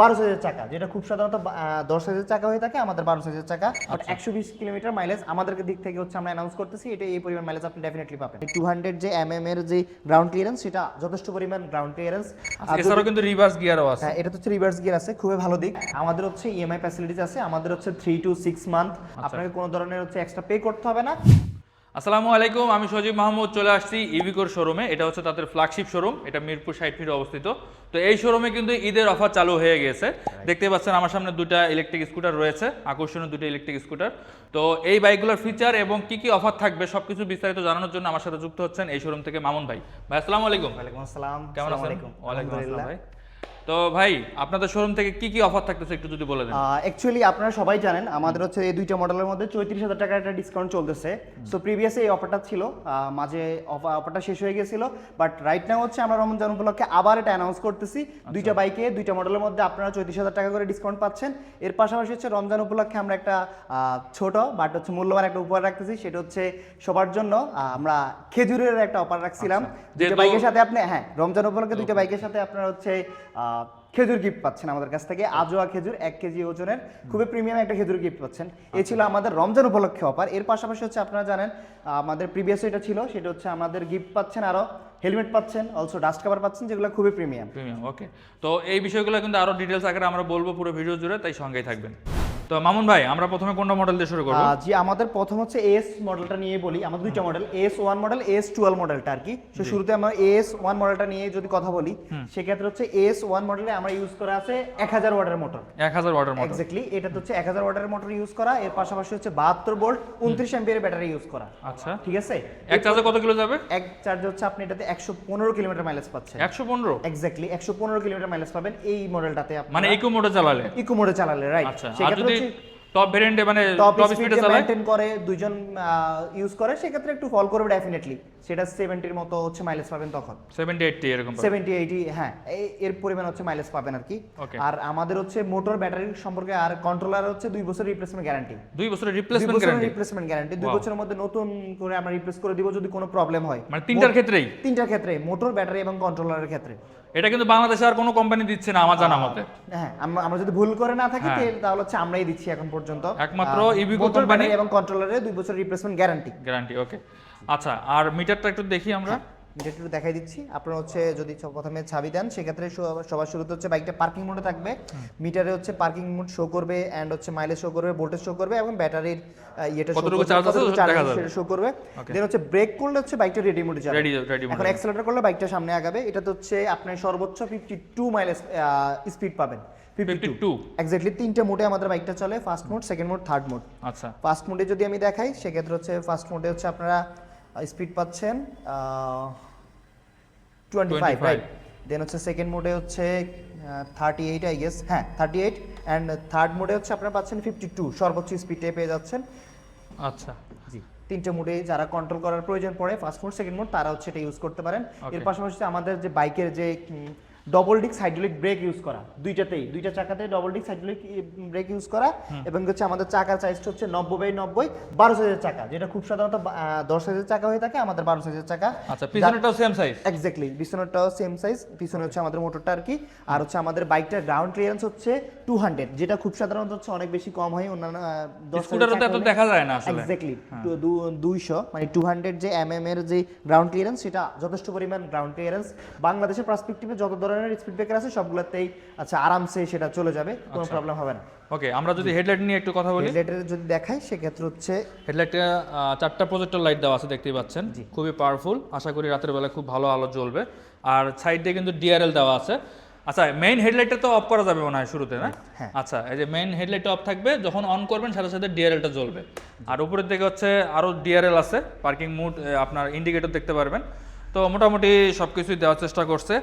বারো সাইজের চাকা যেটা খুব সাধারণত দশ সাইজের চাকা হয়ে থাকে আমাদের বারো সাইজের চাকা। আচ্ছা। একশো বিশ কিলোমিটার মাইলেজ আমাদের দিক থেকে হচ্ছে আমরা অ্যানাউন্স করতেছি এটা এই পরিমাণ মাইলেজ আপনি ডেফিনেটলি পাবেন। টু হান্ড্রেড যে এম এম এর যে গ্রাউন্ড ক্লিয়ারেন্স সেটা যথেষ্ট পরিমাণ গ্রাউন্ড ক্লিয়ারেন্স এছাড়াও কিন্তু রিভার্স গিয়ারও আছে। হ্যাঁ এটা হচ্ছে রিভার্স গিয়ার আছে খুবই ভালো দিক। আমাদের হচ্ছে ইএমআই ফ্যাসিলিটিস আছে আমাদের হচ্ছে থ্রি টু সিক্স মান্থ আপনাকে কোনো ধরনের হচ্ছে এক্সট্রা পে করতে হবে না। আসসালামু আলাইকুম আমি সজীব মাহমুদ চলে আসছি ইভিকোর শোরুমে। এটা হচ্ছে তাদের ফ্ল্যাগশিপ শোরুম এটা মিরপুর সাইড ফিটে অবস্থিত। তো এই শোরুমে কিন্তু ঈদের অফার চালু হয়ে গেছে। দেখতে পাচ্ছেন আমার সামনে দুটা ইলেকট্রিক স্কুটার রয়েছে আকর্ষণীয় দুটো ইলেকট্রিক স্কুটার তো এই বাইকগুলোর ফিচার এবং কি কি অফার থাকবে সবকিছু বিস্তারিত জানানোর জন্য আমার সাথে যুক্ত হচ্ছেন এই শোরুম থেকে মামুন ভাই। ভাই আসসালামু আলাইকুম। ওয়ালাইকুম আসসালাম কেমন আছেন? ওয়ালাইকুম আসসালাম ভাই। তো ভাই আপনাদের শোরুম থেকে কি কি অফার থাকতেছে একটু যদি বলে দেন? অ্যাকচুয়ালি আপনারা সবাই জানেন আমাদের হচ্ছে এই দুইটা মডেলের মধ্যে চৌত্রিশ হাজার টাকার একটা ডিসকাউন্ট চলতেছে। সো প্রিভিয়াসে এই অফারটা ছিল মাঝে অফারটা শেষ হয়ে গেছিল বাট রাইট নাও হচ্ছে আমরা রমজান উপলক্ষে আবার এটা অ্যানাউন্স করতেছি। দুইটা বাইকে দুইটা মডেলের মধ্যে আপনারা চৌত্রিশ হাজার টাকা করে ডিসকাউন্ট পাচ্ছেন। এর পাশাপাশি হচ্ছে রমজান উপলক্ষে আমরা একটা আহ, ছোট বাট হচ্ছে মূল্যবান একটা উপহার রাখতেছি সেটা হচ্ছে সবার জন্য আমরা খেজুরের একটা অফার রাখছিলাম। দুইটা যেহেতু- বাইকের সাথে আপনি হ্যাঁ রমজান উপলক্ষে দুইটা বাইকের সাথে আপনারা হচ্ছে খেজুর গিফট পাচ্ছেন আমাদের কাছ থেকে। আজোয়া খেজুর এক কেজি ওজনের খুবই প্রিমিয়াম একটা খেজুর গিফট পাচ্ছেন। এ ছিল আমাদের রমজান উপলক্ষে অফার এর পাশাপাশি হচ্ছে আপনারা জানেন আমাদের প্রিভিয়াস এটা ছিল সেটা হচ্ছে আমাদের গিফট পাচ্ছেন আরও হেলমেট পাচ্ছেন অলসো ডাস্ট কভার পাচ্ছেন যেগুলো খুবই প্রিমিয়াম প্রিমিয়াম ওকে তো এই বিষয়গুলো কিন্তু আরও ডিটেলস আকারে আমরা বলব পুরো ভিডিও জুড়ে তাই সঙ্গেই থাকবেন। তো মামুন ভাই আমরা প্রথমে কোনটা মডেল দিয়ে শুরু করব? জি আমাদের প্রথম হচ্ছে এস মডেলটা নিয়ে বলি। আমাদের দুইটা model S one model S twelve মডেলটা আর কি। তো শুরুতে আমরা এস ওয়ান মডেলটা নিয়ে যদি কথা বলি সেক্ষেত্রে হচ্ছে এস ওয়ান মডেলে আমরা ইউজ করা আছে এক হাজার ওয়াটের মোটর এক হাজার ওয়াটার মডেল এক্স্যাক্টলি এটা হচ্ছে এক হাজার ওয়াটের মোটর ইউজ করা এর পাশাপাশি হচ্ছে বাহাত্তর ভোল্ট উনত্রিশ এম্পিয়ার ব্যাটারি ইউজ করা। আচ্ছা। ঠিক আছে? এক চার্জে কত কিলো যাবে? এক চার্জ হচ্ছে আপনি এটাতে একশো পনেরো কিলোমিটার মাইলেজ পাচ্ছেন। একশো পনেরো? এক্স্যাক্টলি একশো পনেরো কিলোমিটার মাইলেজ পাবেন এই মডেলটাতে মানে ইকো মোডে চালালে? ইকো মোডে চালালে রাইট আচ্ছা টপ ভেরিয়েন্টে মানে টপ স্পিডে মেইনটেইন করে দুইজন ইউজ করে সেক্ষেত্রে একটু ফল করবে ডেফিনেটলি সেটা মতো হচ্ছে মাইলেজ পাবেন তখন। সেভেন্টি এইটটি এরকম পাবে। সেভেন্টি এইটি হ্যাঁ এর পরিমাণ হচ্ছে মাইলেজ পাবেন আর কি। আর আমাদের হচ্ছে মোটর ব্যাটারি সম্পর্কে আর কন্ট্রোলার হচ্ছে দুই বছর রিপ্লেসমেন্ট গ্যারান্টি দুই বছরের রিপ্লেসমেন্ট গ্যারান্টি রিপ্লেসমেন্ট গ্যারান্টি দুই বছরের মধ্যে নতুন করে আমরা রিপ্লেস করে দিব যদি কোনো প্রবলেম হয়। মানে তিনটার ক্ষেত্রেই? তিনটার ক্ষেত্রে মোটর ব্যাটারি এবং কন্ট্রোলারের ক্ষেত্রে। এটা কিন্তু বাংলাদেশে আর কোনো কোম্পানি দিচ্ছে না আমার জানা মতে। হ্যাঁ আমরা যদি ভুল করে না থাকি হ্যাঁ। তাহলে হচ্ছে আমরাই দিচ্ছি এখন পর্যন্ত। একমাত্র আহ, কোম্পানি এবং কন্ট্রোলারে দুই বছর রিপ্লেসমেন্ট গ্যারান্টি গ্যারান্টি ওকে আচ্ছা আর মিটারটা একটু দেখি আমরা। এটা একটু দেখাই দিচ্ছি। আপনারা হচ্ছে যদি প্রথমে ছাবি দেন সেক্ষেত্রে সব- সবার শুরুতে হচ্ছে বাইকটা পার্কিং মোডে থাকবে। মিটারে হচ্ছে পার্কিং মোড শো করবে এন্ড হচ্ছে মাইলেজ শো করবে ভোল্টেজ শো করবে এবং ব্যাটারির ইয়েটা কতটুকু করবে, সেটা শো করবে। দেন হচ্ছে ব্রেক করলে হচ্ছে বাইকটা রেডি মোডে যাবে। এখন অ্যাক্সেলারেটর করলে বাইকটা সামনে আগাবে। এটা তো হচ্ছে আপনি সর্বোচ্চ ফিফটি টু মাইলেজ স্পিড পাবেন। ফিফটি টু এক্স্যাক্টলি তিনটে মোডে আমাদের বাইকটা চলে first mode second mode third mode আচ্ছা। ফার্স্ট মোডে যদি আমি দেখাই সেক্ষেত্রে হচ্ছে ফার্স্ট মোডে হচ্ছে আপনারা স্পিড পাচ্ছেন টোয়েন্টি ফাইভ 25 রাইট দেন হচ্ছে সেকেন্ড মোডে হচ্ছে থার্টি এইট আই গেস হ্যাঁ থার্টি এইট অ্যান্ড থার্ড মোডে হচ্ছে আপনারা পাচ্ছেন ফিফটি টু সর্বোচ্চ স্পিডে পেয়ে যাচ্ছেন। আচ্ছা। জি তিনটে মোডে যারা কন্ট্রোল করার প্রয়োজন পড়ে ফার্স্ট মোড সেকেন্ড মোড তারা হচ্ছে এটা ইউজ করতে পারেন। এর পাশাপাশি আমাদের যে বাইকের যে double disc hydraulic brake use করা। দুইটাতেই দুইটা চাকাতে double disc hydraulic brake use করা এবং হচ্ছে আমাদের চাকার সাইজটা হচ্ছে নব্বই বাই নব্বই বারো সাইজের চাকা যেটা খুব সাধারণত দশ সাইজের চাকা হয়ে থাকে আমাদের বারো সাইজের চাকা। আচ্ছা সেম সাইজ এক্স্যাক্টলি পিছনেরটাও সেম সাইজ পিছনে হচ্ছে আমাদের মোটরটা আর কি। আর হচ্ছে আমাদের বাইকটার গ্রাউন্ড ক্লিয়ারেন্স হচ্ছে টু হান্ড্রেড যেটা খুব সাধারণত হচ্ছে অনেক বেশি কম হয় অন্যান্য তো এত দেখা যায় না আসলে। এক্স্যাক্টলি দুইশো মানে টু হান্ড্রেড যে এম এম এর যে গ্রাউন্ড ক্লিয়ারেন্স সেটা যথেষ্ট পরিমাণ গ্রাউন্ড ক্লিয়ারেন্স বাংলাদেশের পার্সপেক্টিভে যত ধরনের স্পিড ব্রেকার আছে সবগুলোতেই আচ্ছা আরামসে সেটা চলে যাবে কোনো আচ্ছা। প্রবলেম হবে না। ওকে আমরা যদি হেডলাইট নিয়ে একটু কথা বলি। হেডলাইটের যদি দেখাই সেক্ষেত্রে হচ্ছে হেডলাইটে চারটা প্রজেক্টর লাইট দেওয়া আছে দেখতেই পাচ্ছেন। খুবই পাওয়ারফুল আশা করি রাতের বেলা খুব ভালো আলো জ্বলবে। আর সাইডে কিন্তু ডিআরএল দেওয়া আছে। আচ্ছা মেইন হেডলাইটটা তো অফ করা যাবে মনে হয় শুরুতে না? হ্যাঁ। আচ্ছা এই যে মেইন হেডলাইটটা অফ থাকবে যখন অন করবেন সাথে সাথে ডিআরএলটা জ্বলবে। আর উপরের দিকে হচ্ছে আরও ডিআরএল আছে পার্কিং মুড আপনার ইন্ডিকেটর দেখতে পারবেন। তো মোটামুটি সব কিছুই দেওয়ার চেষ্টা করছে।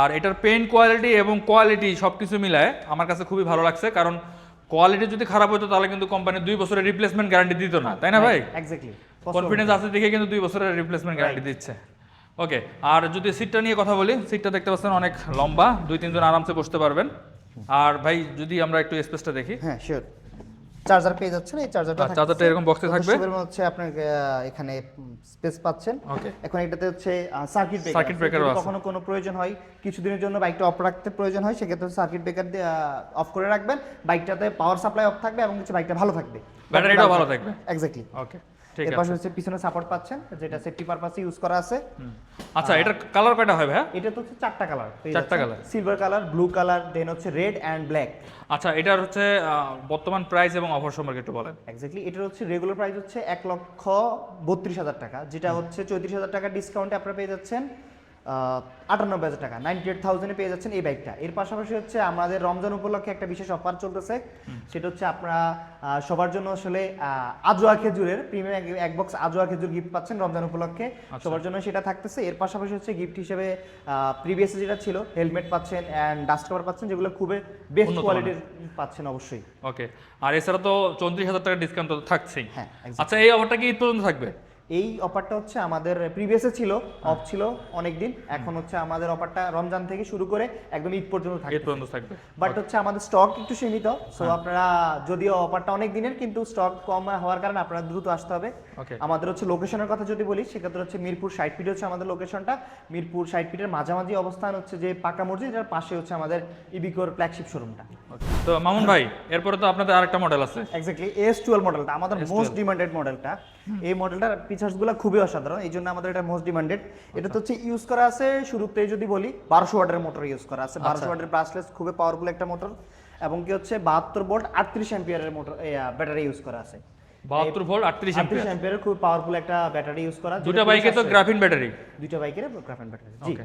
আর এটার পেইন্ট কোয়ালিটি এবং কোয়ালিটি সব কিছু মিলায় আমার কাছে খুবই ভালো লাগছে কারণ কোয়ালিটি যদি খারাপ হতো তাহলে কিন্তু কোম্পানি দুই বছরের রিপ্লেসমেন্ট গ্যারান্টি দিত না তাই না ভাই? এক্স্যাক্টলি কনফিডেন্স আছে দেখে কিন্তু দুই বছরের রিপ্লেসমেন্ট গ্যারান্টি দিচ্ছে। ওকে আর যদি সিটটা নিয়ে কথা বলি সিটটা দেখতে পাচ্ছেন অনেক লম্বা দুই তিনজন আরামসে বসতে পারবেন। আর ভাই যদি আমরা একটু স্পেসটা দেখি। হ্যাঁ শিওর চার্জার পেয়ে যাচ্ছেন এই চার্জারটা চার্জারটা এরকম বক্সে থাকবে? হচ্ছে আপনার এখানে স্পেস পাচ্ছেন। ওকে এখন এটাতে হচ্ছে সার্কিট ব্রেকার ও আছে। কখনো কোনো প্রয়োজন হয় কিছুদিনের জন্য বাইকটা অফ রাখতে প্রয়োজন হয় সেক্ষেত্রে সার্কিট ব্রেকার অফ করে রাখবেন। বাইকটাতে পাওয়ার সাপ্লাই অফ থাকবে এবং হচ্ছে বাইকটা ভালো থাকবে। ব্যাটারিটাও ভালো থাকবে। এক্স্যাক্টলি ওকে এর পাশে হচ্ছে পিছনে সাপোর্ট পাচ্ছেন যেটা সেফটি পারপাসে ইউজ করা আছে। আচ্ছা এটা কালার কয়টা হবে হ্যাঁ এটা তো হচ্ছে চারটা কালার চারটা colour silver colour blue colour then হচ্ছে রেড অ্যান্ড ব্ল্যাক আচ্ছা এটার হচ্ছে বর্তমান প্রাইস এবং অফার সম্পর্কে একটু বলেন। এক্স্যাক্টলি এটার হচ্ছে রেগুলার প্রাইস হচ্ছে এক লক্ষ বত্রিশ হাজার টাকা যেটা হচ্ছে চৌত্রিশ হাজার টাকা ডিসকাউন্টে আপনারা পেয়ে যাচ্ছেন। আটানব্বই হাজার টাকা নাইনটি এইট থাউজেন্ডে পেয়ে যাচ্ছেন এই বাইকটা এর পাশাপাশি হচ্ছে আমাদের রমজান উপলক্ষে একটা বিশেষ অফার চলতেছে। সেটা হচ্ছে আপনারা সবার জন্য আসলে আজোয়া খেজুরের প্রিমিয়াম এক বক্স আজোয়া খেজুর গিফট পাচ্ছেন রমজান উপলক্ষে। সবার জন্য সেটা থাকতেছে। এর পাশাপাশি হচ্ছে গিফট হিসেবে প্রিভিয়াস যেটা ছিল হেলমেট পাচ্ছেন অ্যান্ড ডাস্ট কভার পাচ্ছেন যেগুলো খুবই বেস্ট কোয়ালিটির পাচ্ছেন অবশ্যই। ওকে আর এছাড়া তো চৌত্রিশ হাজার টাকা ডিসকাউন্ট তো থাকছেই। হ্যাঁ আচ্ছা এই অফারটা কি পর্যন্ত থাকবে? এই অফারটা হচ্ছে আমাদের প্রিভিয়াসে ছিল অফ ছিল অনেক দিন এখন হচ্ছে আমাদের অফারটা রমজান থেকে শুরু করে একদম ঈদ পর্যন্ত থাকবে ঈদ পর্যন্ত থাকবে। বাট হচ্ছে আমাদের স্টক একটু সীমিত সো আপনারা যদিও অফারটা অনেক দিনের কিন্তু স্টক কম হওয়ার কারণে আপনারা দ্রুত আসতে হবে। আমাদের হচ্ছে লোকেশনের কথা যদি বলি সেক্ষেত্রে হচ্ছে মিরপুর ষাট ফিট হচ্ছে আমাদের লোকেশনটা মিরপুর ষাট ফিটের মাঝামাঝি অবস্থান হচ্ছে যে পাকা মসজিদ এটার পাশে হচ্ছে আমাদের ইবিকোর ফ্ল্যাগশিপ শোরুমটা তো মামুন ভাই এরপরে তো আপনাদের আরেকটা মডেল আছে। এক্স্যাক্টলি এস টুয়েলভ মডেলটা আমাদের মোস্ট ডিমান্ডেড মডেলটা এই মডেলটার ফিচার্সগুলো খুবই অসাধারণ এই জন্য আমাদের এটা মোস্ট ডিমান্ডেড এটা তো হচ্ছে ইউজ করা আছে শুরুতে যদি বলি বারোশো ওয়াটের মোটর ইউজ করা আছে। বারোশো ওয়াটের ব্রাসলেস খুবই পাওয়ারফুল একটা মোটর এবং কি হচ্ছে বাহাত্তর ভোল্ট আটত্রিশ অ্যাম্পিয়ারের মোটর ব্যাটারি ইউজ করা আছে। বাহাত্তর ভোল্ট আটত্রিশ আটত্রিশ অ্যাম্পিয়ারের খুব পাওয়ারফুল একটা ব্যাটারি ইউজ করা। দুটা বাইকে তো গ্রাফিন ব্যাটারি দুইটা বাইকের গ্রাফিন ব্যাটারি জি। ওকে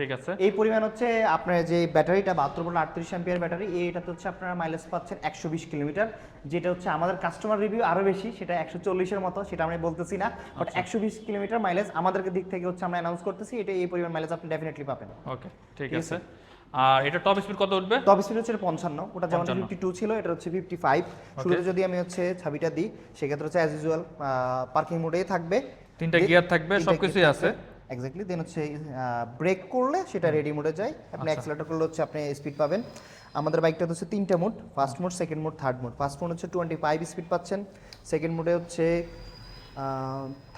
ঠিক আছে। এই পরিমাণ হচ্ছে আপনার যে ব্যাটারিটা বাহাত্তর ভোল্ট আটত্রিশ অ্যাম্পিয়ার ব্যাটারি এইটাতে হচ্ছে আপনারা মাইলেজ পাচ্ছেন একশো বিশ কিলোমিটার যেটা হচ্ছে আমাদের কাস্টমার রিভিউ আরও বেশি সেটা একশো চল্লিশের মতো সেটা আমি বলতেছি না বাট একশো বিশ কিলোমিটার মাইলেজ আমাদের দিক থেকে হচ্ছে আমরা অ্যানাউন্স করতেছি এটা এই পরিমাণ মাইলেজ আপনি ডেফিনেটলি পাবেন। ওকে ঠিক আছে। আর এটা টপ স্পিড কত উঠবে? টপ স্পিড হচ্ছে পঞ্চান্ন ওটা যেমন ফিফটি টু ছিল এটা হচ্ছে ফিফটি ফাইভ শুরুতে যদি আমি হচ্ছে ছাবিটা দিই সেক্ষেত্রে হচ্ছে অ্যাজ ইউজুয়াল পার্কিং মোডেই থাকবে। তিনটা গিয়ার থাকবে সবকিছুই আছে। এক্স্যাক্টলি দেন হচ্ছে ব্রেক করলে সেটা রেডি মোডে যায়। আপনি অ্যাক্সেলেটর করলে হচ্ছে আপনি স্পিড পাবেন। আমাদের বাইকটা হচ্ছে তিনটা mode first mode second mode third mode first mode হচ্ছে টোয়েন্টি ফাইভ স্পিড পাচ্ছেন সেকেন্ড মোডে হচ্ছে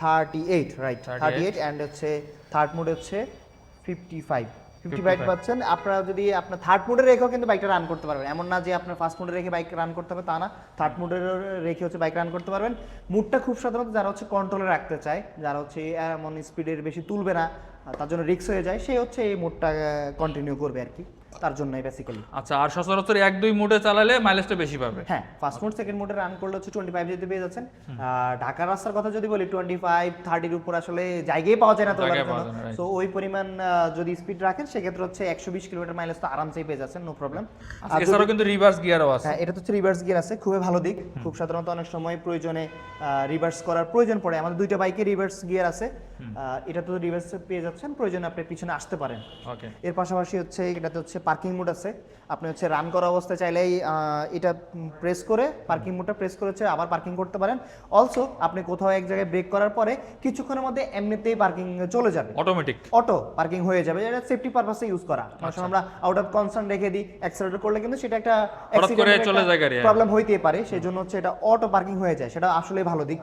thirty eight right thirty eight and হচ্ছে থার্ড মোডে হচ্ছে ফিফটি ফাইভ ফিফটি বাইট পাচ্ছেন। আপনারা যদি আপনার থার্ড মোডে রেখেও কিন্তু বাইকটা রান করতে পারবেন। এমন না যে আপনার ফার্স্ট মোডে রেখে বাইক রান করতে হবে তা না। থার্ড মোডে রেখে হচ্ছে বাইক রান করতে পারবেন। মুডটা খুব সাধারণত যারা হচ্ছে কন্ট্রোলে রাখতে চায় যারা হচ্ছে এমন স্পিডের বেশি তুলবে না তার জন্য রিক্স হয়ে যায় সে হচ্ছে এই মোডটা কন্টিনিউ করবে আর কি। তার জন্যই বেসিক্যালি আচ্ছা আর সচরাচর এক দুই মুডে চালালে মাইলেজটা বেশি পাবে। হ্যাঁ ফার্স্ট মোড সেকেন্ড মোডে রান করলে হচ্ছে টোয়েন্টি ফাইভ যদি পেয়ে যাচ্ছেন। ঢাকার রাস্তার কথা যদি বলি টোয়েন্টি ফাইভ থার্টির উপর আসলে জায়গায় পাওয়া যায় না right. সো ওই পরিমাণ যদি স্পিড রাখেন সেক্ষেত্রে হচ্ছে একশো বিশ কিলোমিটার মাইলেজ তো আরামসেই পেয়ে যাচ্ছেন নো প্রবলেম আচ্ছা, এছাড়াও কিন্তু রিভার্স গিয়ারও আছে। হ্যাঁ এটা তো হচ্ছে রিভার্স গিয়ার আছে খুবই ভালো দিক। খুব সাধারণত অনেক সময় প্রয়োজনে রিভার্স করার প্রয়োজন পড়ে। আমাদের দুইটা বাইকে রিভার্স গিয়ার আছে। এটা তো রিভার্স পেয়ে যাচ্ছেন প্রয়োজনে আপনি পিছনে আসতে পারেন। ওকে এর পাশাপাশি হচ্ছে এটাতে হচ্ছে পার্কিং মোড আছে। আপনি হচ্ছে রান করা অবস্থায় চাইলেই এটা প্রেস করে পার্কিং মোডটা প্রেস করে হচ্ছে আবার পার্কিং করতে পারেন। অলসো আপনি কোথাও এক জায়গায় ব্রেক করার পরে কিছুক্ষণের মধ্যে এমনিতেই পার্কিং চলে যাবে। অটোমেটিক অটো পার্কিং হয়ে যাবে। এটা সেফটি পারপাসে ইউজ করা। অনেক সময় আমরা আউট অফ কনসার্ন রেখে দিই অ্যাক্সিলেটর করলে কিন্তু সেটা একটা গাড়ি, হ্যাঁ। প্রবলেম হইতেই পারে। সেই জন্য হচ্ছে এটা অটো পার্কিং হয়ে যায়। সেটা আসলে ভালো দিক।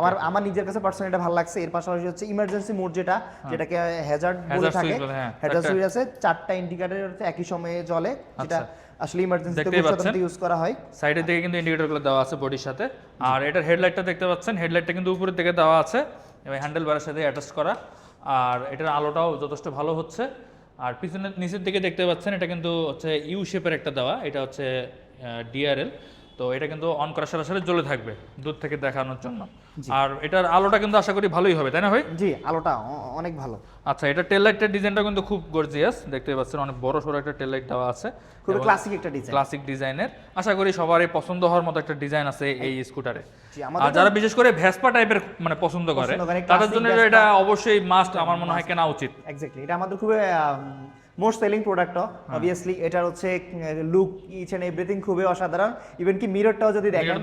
আমার আমার নিজের কাছে পার্সোনালি এটা ভালো লাগছে। এর পাশাপাশি হচ্ছে ইমার্জেন্সি মোড যেটা যেটাকে হ্যাজার্ড বলে থাকে। হ্যাঁ। হ্যাজার্ড সুইচ আছে চারটা ইন্ডিকেটর একই সময়ে জ্বলে যেটা আসলে ইমার্জেন্সিতে সাধারণত ইউজ করা হয়। সাইডের দিকে কিন্তু ইন্ডিকেটরগুলো দেওয়া আছে বডির সাথে। আর এটার হেডলাইটটা দেখতে পাচ্ছেন। হেডলাইটটা কিন্তু উপরের দিকে দেওয়া আছে। এবং হ্যান্ডেল বারের সাথে অ্যাটাচ করা। আর এটার আলোটাও যথেষ্ট ভালো হচ্ছে। আর পিছনের নিচের দিকে দেখতে পাচ্ছেন এটা কিন্তু হচ্ছে ইউ শেপের একটা দেওয়া। এটা হচ্ছে ডিআরএল তো এটা কিন্তু অন করার সাথে সাথে জ্বলে থাকবে দূর থেকে দেখানোর জন্য। আর এটার আলোটা কিন্তু আশা করি ভালোই হবে তাই না ভাই? জি আলোটা অনেক ভালো। আচ্ছা এটা টেল লাইটের ডিজাইনটা কিন্তু খুব গর্জিয়াস দেখতে পাচ্ছেন অনেক বড় সড়ো একটা টেল লাইট দেওয়া আছে। খুবই ক্লাসিক একটা ডিজাইন ক্লাসিক ডিজাইনের আশা করি সবারই পছন্দ হওয়ার মতো একটা ডিজাইন আছে এই স্কুটারে আর যারা বিশেষ করে ভেসপা টাইপের মানে পছন্দ করে তাদের জন্য এটা অবশ্যই মাস্ট আমার মনে হয় কেনা উচিত। এক্স্যাক্টলি এটা আমাদের খুবই মোস্ট সেলিং প্রোডাক্ট হ্যাঁ। অবভিয়াসলি এটার হচ্ছে লুক ইচ এন্ড এভরিথিং খুবই অসাধারণ। ইভেন কি মিররটাও যদি দেখেন।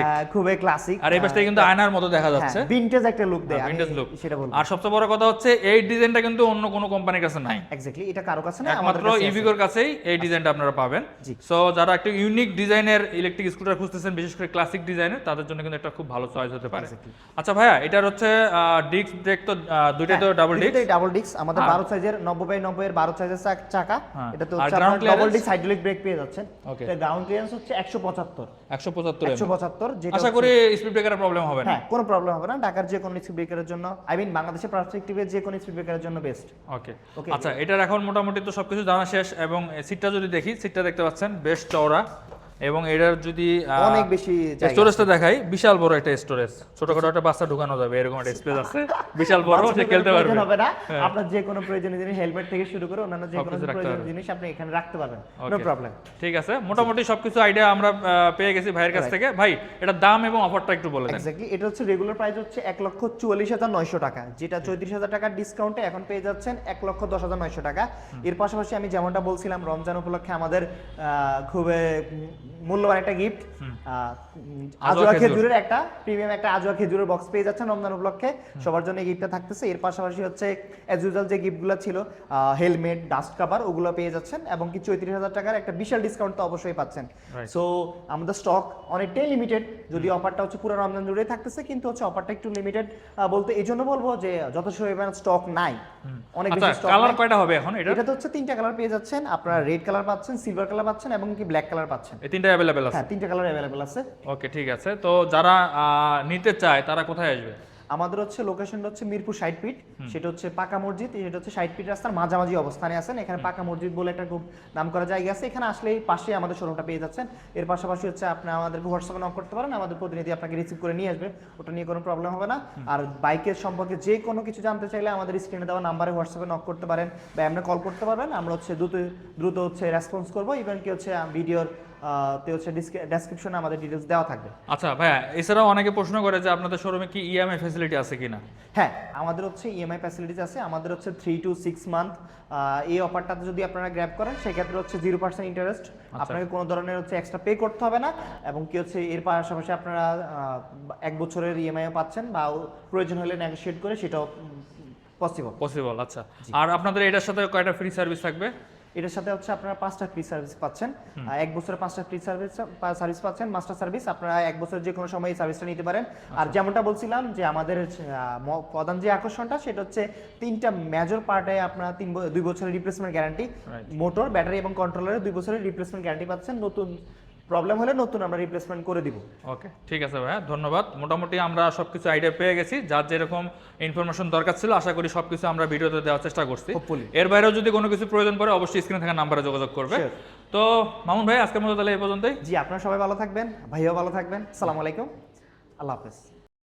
আহ, খুবই ক্লাসিক আর এই পাশটা কিন্তু আয়নার মতো দেখা যাচ্ছে। ভিনটেজ একটা লুক দেয়। ভিন্টেজ লুক সেটা বলব। আর সবচেয়ে বড় কথা হচ্ছে এই ডিজাইনটা কিন্তু অন্য কোনো কোম্পানির কাছে নাই। এক্স্যাক্টলি এটা কারও কাছে না একমাত্র। ইভিগোর কাছেই এই ডিজাইনটা আপনারা পাবেন। সো যারা একটা ইউনিক ডিজাইনের ইলেকট্রিক স্কুটার খুঁজতেছেন বিশেষ করে ক্লাসিক ডিজাইনের তাদের জন্য কিন্তু একটা খুব ভালো চয়েস হতে পারে। আচ্ছা ভাইয়া এটার হচ্ছে ডিস্ক ব্রেক তো আহ, দুইটাই তো ডাবল ডিস্ক ডাবল ডিস্ক আমাদের 12 সাইজের 90 বাই 90 এর 12 সাইজের চাক- চাকা। এটা তো ডাবল ডি হাইড্রোলিক ব্রেক পেয়ে যাচ্ছেন। এটা গ্রাউন্ড ক্লিয়ারেন্স হচ্ছে 175 একশো পঁচাত্তর 175 যেটা আশা করি স্পিড ব্রেকারের প্রবলেম হবে না। হ্যাঁ কোনো প্রবলেম হবে না। ঢাকার যে কোনো স্পিড ব্রেকারের জন্য আই মিন বাংলাদেশের পার্সপেক্টিভে যে কোনো স্পিড ব্রেকারের জন্য বেস্ট ওকে ওকে আচ্ছা এটার এখন মোটামুটি তো সবকিছু জানা শেষ এবং সিটটা যদি দেখি সিটটা দেখতে পাচ্ছেন বেস্ট চওড়া। এবং এটার যদি অনেক বেশি স্টোরেজটা দেখাই বিশাল বড় একটা স্টোরেজ ছোটখাটো একটা বাচ্চা ঢুকানো যাবে এরকম একটা স্পেস আছে। বিশাল বড় সে খেলতে পারবে। হবে না। হ্যাঁ। আপনার যে কোনো প্রয়োজনীয় জিনিস হেলমেট থেকে শুরু করে অন্যান্য যে কোনো প্রয়োজনীয় জিনিস আপনি এখানে রাখতে পারবেন। নো প্রবলেম ঠিক আছে। মোটামুটি সবকিছু আইডিয়া আমরা পেয়ে গেছি ভাইয়ের কাছ থেকে। ভাই এটা দাম এবং অফারটা একটু বলে দেন। এক্স্যাক্টলি এটা হচ্ছে রেগুলার প্রাইস হচ্ছে এক লক্ষ চুয়াল্লিশ হাজার নয়শো টাকা। যেটা চৌত্রিশ হাজার টাকার ডিসকাউন্টে এখন পেয়ে যাচ্ছেন এক লক্ষ দশ হাজার নয়শো টাকা। এর পাশাপাশি আমি যেমনটা বলছিলাম রমজান উপলক্ষে আমাদের আহ, খুবই মূল্যবান একটা গিফট আজোয়া খেজুরের একটা প্রিমিয়াম একটা আজোয়া খেজুরের বক্স পেয়ে যাচ্ছেন রমজান উপলক্ষে। সবার জন্য এই গিফটটা থাকতেছে। এর পাশাপাশি হচ্ছে অ্যাজ ইউজুয়াল যে গিফটগুলো ছিল হেলমেট ডাস্ট কাভার ওগুলো পেয়ে যাচ্ছেন এবং কি চৌত্রিশ হাজার টাকার একটা বিশাল ডিসকাউন্ট তো অবশ্যই পাচ্ছেন। সো আমাদের স্টক অনেকটাই লিমিটেড যদি অফারটা হচ্ছে পুরো রমজান জুড়ে থাকতেছে কিন্তু হচ্ছে অফারটা একটু লিমিটেড বলতে এই জন্য বলব যে যথেষ্ট পরিমাণ স্টক নাই। অনেক আচ্ছা বেশি স্টক কালার কয়টা হবে এখন? এটা? এটা তো হচ্ছে তিনটা কালার পেয়ে যাচ্ছেন। আপনারা রেড কালার পাচ্ছেন সিলভার কালার পাচ্ছেন এবং কি ব্ল্যাক কালার পাচ্ছেন। তিনটা অ্যাভেলেবেল আছে? হ্যাঁ তিনটা কালার অ্যাভেলেবেল আছে। ওকে ঠিক আছে। তো যারা নিতে চায় তারা কোথায় আসবে? আমাদের হচ্ছে লোকেশনটা হচ্ছে মিরপুর ষাট ফিট সেটা হচ্ছে পাকা মসজিদ এটা হচ্ছে ষাট ফিট রাস্তার মাঝামাঝি অবস্থানে আছেন। এখানে পাকা মসজিদ বলে একটা খুব নাম করা জায়গা আছে। এখানে আসলেই পাশে আমাদের শোরুমটা পেয়ে যাচ্ছেন। এর পাশাপাশি হচ্ছে আপনি আমাদেরকে হোয়াটসঅ্যাপে নক করতে পারেন। আমাদের প্রতিনিধি আপনাকে রিসিভ করে নিয়ে আসবে। ওটা নিয়ে কোনো প্রবলেম হবে না। আর বাইকের সম্পর্কে যে কোনো কিছু জানতে চাইলে আমাদের স্ক্রিনে দেওয়া নাম্বারে হোয়াটসঅ্যাপে নক করতে পারেন। বা এমনি কল করতে পারবেন। আমরা হচ্ছে দ্রুত দ্রুত হচ্ছে রেসপন্স করব। ইভেন কি হচ্ছে ভিডিওর তে হচ্ছে ডেসক্রিপশনে আমাদের ডিটেলস দেওয়া থাকবে। আচ্ছা ভাইয়া এছাড়াও অনেকে প্রশ্ন করে যে আপনাদের শোরুমে কি ইএমআই ফ্যাসিলিটি আছে কিনা? হ্যাঁ আমাদের হচ্ছে ইএমআই ফ্যাসিলিটিস আছে। আমাদের হচ্ছে থ্রি টু সিক্স মান্থ এই অফারটাতে যদি আপনারা গ্র্যাব করেন সেক্ষেত্রে হচ্ছে জিরো পার্সেন্ট ইন্টারেস্ট আপনাকে কোনো ধরনের হচ্ছে এক্সট্রা পে করতে হবে না এবং কি হচ্ছে এর পাশাপাশি আপনারা এক বছরের ইএমআইও পাচ্ছেন বা প্রয়োজন হলে নেগোশিয়েট করে সেটাও পসিবল পসিবল আচ্ছা। আর আপনাদের এটার সাথে কয়টা ফ্রি সার্ভিস থাকবে? এটার সাথে হচ্ছে আপনারা পাঁচটা ফ্রি সার্ভিস পাচ্ছেন। এক বছরে পাঁচটা ফ্রি সার্ভিস সার্ভিস পাচ্ছেন মাস্টার সার্ভিস আপনারা এক বছর যে কোনো সময় এই সার্ভিসটা নিতে পারেন। আর যেমনটা বলছিলাম যে আমাদের প্রধান যে আকর্ষণটা সেটা হচ্ছে তিনটা মেজর পার্টে আপনারা তিন দুই বছরের রিপ্লেসমেন্ট গ্যারান্টি মোটর ব্যাটারি এবং কন্ট্রোলারের দুই বছরের রিপ্লেসমেন্ট গ্যারান্টি পাচ্ছেন। নতুন প্রবলেম হলে নতুন আমরা রিপ্লেসমেন্ট করে দিব। ওকে ঠিক আছে ভাইয়া ধন্যবাদ। মোটামুটি আমরা সব কিছু আইডিয়া পেয়ে গেছি। যার যেরকম ইনফরমেশন দরকার ছিল আশা করি সব কিছু আমরা ভিডিওতে দেওয়ার চেষ্টা করছি. এর বাইরেও যদি কোনো কিছু প্রয়োজন পড়ে অবশ্যই স্ক্রিনে থাকা নাম্বারে যোগাযোগ করবে। তো মামুন ভাই আজকের মতো তাহলে এই পর্যন্তই। জি আপনারা সবাই ভালো থাকবেন ভাইও ভালো থাকবেন। সালাম আলাইকুম। আল্লাহ হাফেজ।